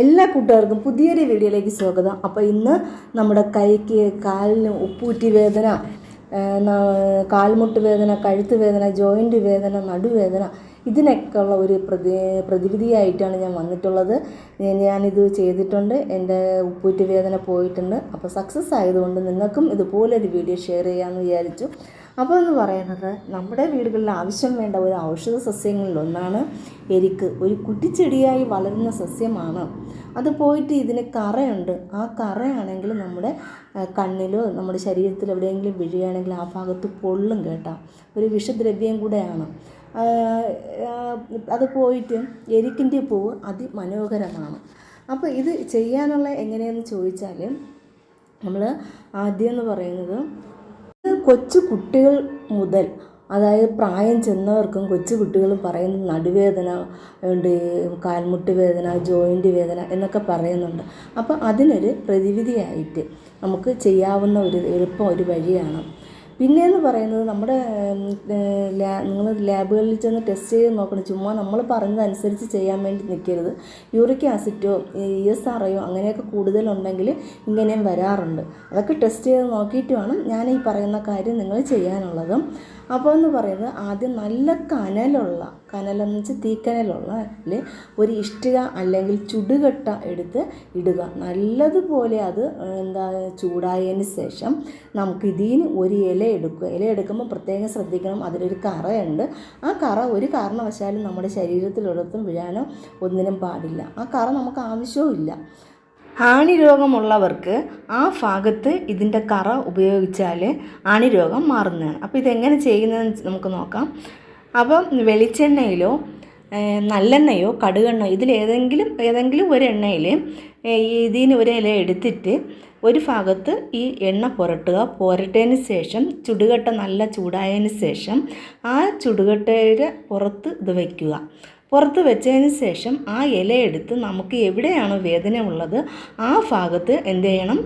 എല്ലാ കൂട്ടുകാർക്കും പുതിയൊരു വീഡിയോയിലേക്ക് സ്വാഗതം. അപ്പോൾ ഇന്ന് നമ്മുടെ കൈക്ക് കാലിന് ഉപ്പൂറ്റി വേദന കാൽമുട്ട് വേദന കഴുത്ത് വേദന ജോയിന്റ് വേദന നടുവേദന ഇതിനൊക്കെ ഉള്ള ഒരു പ്രതി പ്രതിവിധിയായിട്ടാണ് ഞാൻ വന്നിട്ടുള്ളത്. ഞാനിത് ചെയ്തിട്ടുണ്ട്. എന്റെ ഉപ്പൂറ്റി വേദന പോയിട്ടുണ്ട്. അപ്പോൾ സക്സസ് ആയതുകൊണ്ട് നിങ്ങൾക്കും ഇതുപോലൊരു വീഡിയോ ഷെയർ ചെയ്യാമെന്ന് വിചാരിച്ചു. അപ്പോൾ എന്ന് പറയുന്നത് നമ്മുടെ വീടുകളിൽ ആവശ്യം വേണ്ട ഒരു ഔഷധ സസ്യങ്ങളിൽ ഒന്നാണ് എരിക്ക്. ഒരു കുറ്റിച്ചെടിയായി വളരുന്ന സസ്യമാണ്. അത് പോയിട്ട് ഇതിന് കറയുണ്ട്. ആ കറയാണെങ്കിൽ നമ്മുടെ കണ്ണിലോ നമ്മുടെ ശരീരത്തിൽ എവിടെയെങ്കിലും വീഴുകയാണെങ്കിൽ ആ ഭാഗത്ത് പൊള്ളും കേട്ടോ. ഒരു വിഷദ്രവ്യം കൂടെയാണ്. അത് പോയിട്ട് എരിക്കിന്റെ പൂവ് അതിമനോഹരമാണ്. അപ്പോൾ ഇത് ചെയ്യാനുള്ള എങ്ങനെയെന്ന് ചോദിച്ചാൽ നമ്മൾ ആദ്യം എന്ന് പറയുന്നത് കൊച്ചു കുട്ടികൾ മുതൽ അതായത് പ്രായം ചെന്നവർക്കും കൊച്ചു കുട്ടികളും പറയുന്ന നടുവേദന ഉണ്ട് കാൽമുട്ട് വേദന ജോയിന്റ് വേദന എന്നൊക്കെ പറയുന്നുണ്ട്. അപ്പോൾ അതിനൊരു പ്രതിവിധിയായിട്ട് നമുക്ക് ചെയ്യാവുന്ന ഒരു എളുപ്പം ഒരു വഴിയാണ് പിന്നെയെന്ന് പറയുന്നത് നമ്മുടെ നിങ്ങൾ ലാബുകളിൽ ചെന്ന് ടെസ്റ്റ് ചെയ്ത് നോക്കണം. ചുമ്മാ നമ്മൾ പറഞ്ഞതനുസരിച്ച് ചെയ്യാൻ വേണ്ടി നിൽക്കരുത് യൂറിക് ആസിഡോ ഇ എസ് ആർ ഐയോ അങ്ങനെയൊക്കെ കൂടുതലുണ്ടെങ്കിൽ ഇങ്ങനെയും വരാറുണ്ട്. അതൊക്കെ ടെസ്റ്റ് ചെയ്ത് നോക്കിയിട്ട് വേണം ഞാൻ ഈ പറയുന്ന കാര്യം നിങ്ങൾ ചെയ്യാനുള്ളത്. അപ്പോൾ എന്ന് പറയുന്നത് ആദ്യം നല്ല കനലുള്ള കനലെന്ന് വെച്ചാൽ തീക്കനലുള്ള ഒരു ഇഷ്ടിക അല്ലെങ്കിൽ ചുടുകട്ട എടുത്ത് ഇടുക. നല്ലതുപോലെ അത് എന്താ ചൂടായതിന് ശേഷം നമുക്ക് ഇതിന് ഒരു ഇല എടുക്കുക. ഇല എടുക്കുമ്പോൾ പ്രത്യേകം ശ്രദ്ധിക്കണം. അതിലൊരു കറയുണ്ട്. ആ കറ ഒരു കാരണവശാലും നമ്മുടെ ശരീരത്തിലൊരിടത്തും വീഴാനോ ഒന്നിനും പാടില്ല. ആ കറ നമുക്ക് ആവശ്യവും ഇല്ല ആണി രോഗമുള്ളവർക്ക് ആ ഭാഗത്ത് ഇതിന്റെ കറ ഉപയോഗിച്ചാൽ ആണി രോഗം മാറുന്നതാണ്. അപ്പോൾ ഇതെങ്ങനെ ചെയ്യുന്നതെന്ന് നമുക്ക് നോക്കാം. അപ്പം വെളിച്ചെണ്ണയിലോ നല്ലെണ്ണയോ കടുകെണ്ണയോ ഇതിലേതെങ്കിലും ഏതെങ്കിലും ഒരു എണ്ണയിൽ ഇതിന് ഒരു ഇല എടുത്തിട്ട് ഒരു ഭാഗത്ത് ഈ എണ്ണ പുരട്ടുക. പുരട്ടിയതിന് ശേഷം ചുടുകട്ട നല്ല ചൂടായതിന് ശേഷം ആ ചുടുകട്ടയുടെ പുറത്ത് ഇത് വയ്ക്കുക പുറത്ത് വെച്ചതിന് ശേഷം ആ ഇലയെടുത്ത് നമുക്ക് എവിടെയാണോ വേദന ഉള്ളത് ആ ഭാഗത്ത് എന്ത് ചെയ്യണം?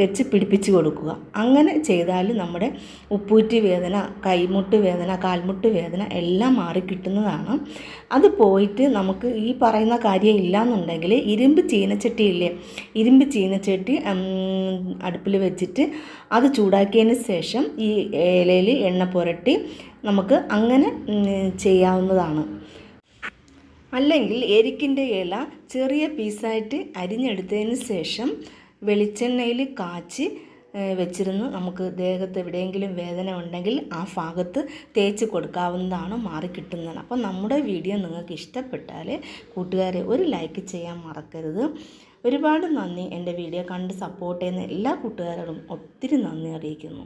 വെച്ച് പിടിപ്പിച്ച് കൊടുക്കുക. അങ്ങനെ ചെയ്താൽ നമ്മുടെ ഉപ്പൂറ്റി വേദന കൈമുട്ട് വേദന കാൽമുട്ട് വേദന എല്ലാം മാറിക്കിട്ടുന്നതാണ് അത് പോയിട്ട് നമുക്ക് ഈ പറയുന്ന കാര്യം ഇല്ലയെന്നുണ്ടെങ്കിൽ ഇരുമ്പ് ചീനച്ചട്ടി ഇല്ലേ? ഇരുമ്പ് ചീനച്ചട്ടി അടുപ്പിൽ വെച്ചിട്ട് അത് ചൂടാക്കിയതിന് ശേഷം ഈ ഇലയിൽ എണ്ണ പുരട്ടി നമുക്ക് അങ്ങനെ ചെയ്യാവുന്നതാണ്. അല്ലെങ്കിൽ എരിക്കിന്റെ ഇല ചെറിയ പീസായിട്ട് അരിഞ്ഞെടുത്തതിന് ശേഷം വെളിച്ചെണ്ണയിൽ കാച്ചി വെച്ചിരുന്ന്. നമുക്ക് ദേഹത്ത് എവിടെയെങ്കിലും വേദന ഉണ്ടെങ്കിൽ ആ ഭാഗത്ത് തേച്ച് കൊടുക്കാവുന്നതാണ് മാറി മാറിക്കിട്ടുന്നതാണ് അപ്പോൾ നമ്മുടെ വീഡിയോ നിങ്ങൾക്ക് ഇഷ്ടപ്പെട്ടാൽ കൂട്ടുകാരെ ഒരു ലൈക്ക് ചെയ്യാൻ മറക്കരുത്. ഒരുപാട് നന്ദി. എന്റെ വീഡിയോ കണ്ട് സപ്പോർട്ട് ചെയ്യുന്ന എല്ലാ കൂട്ടുകാരോടും ഒത്തിരി നന്ദി അറിയിക്കുന്നു.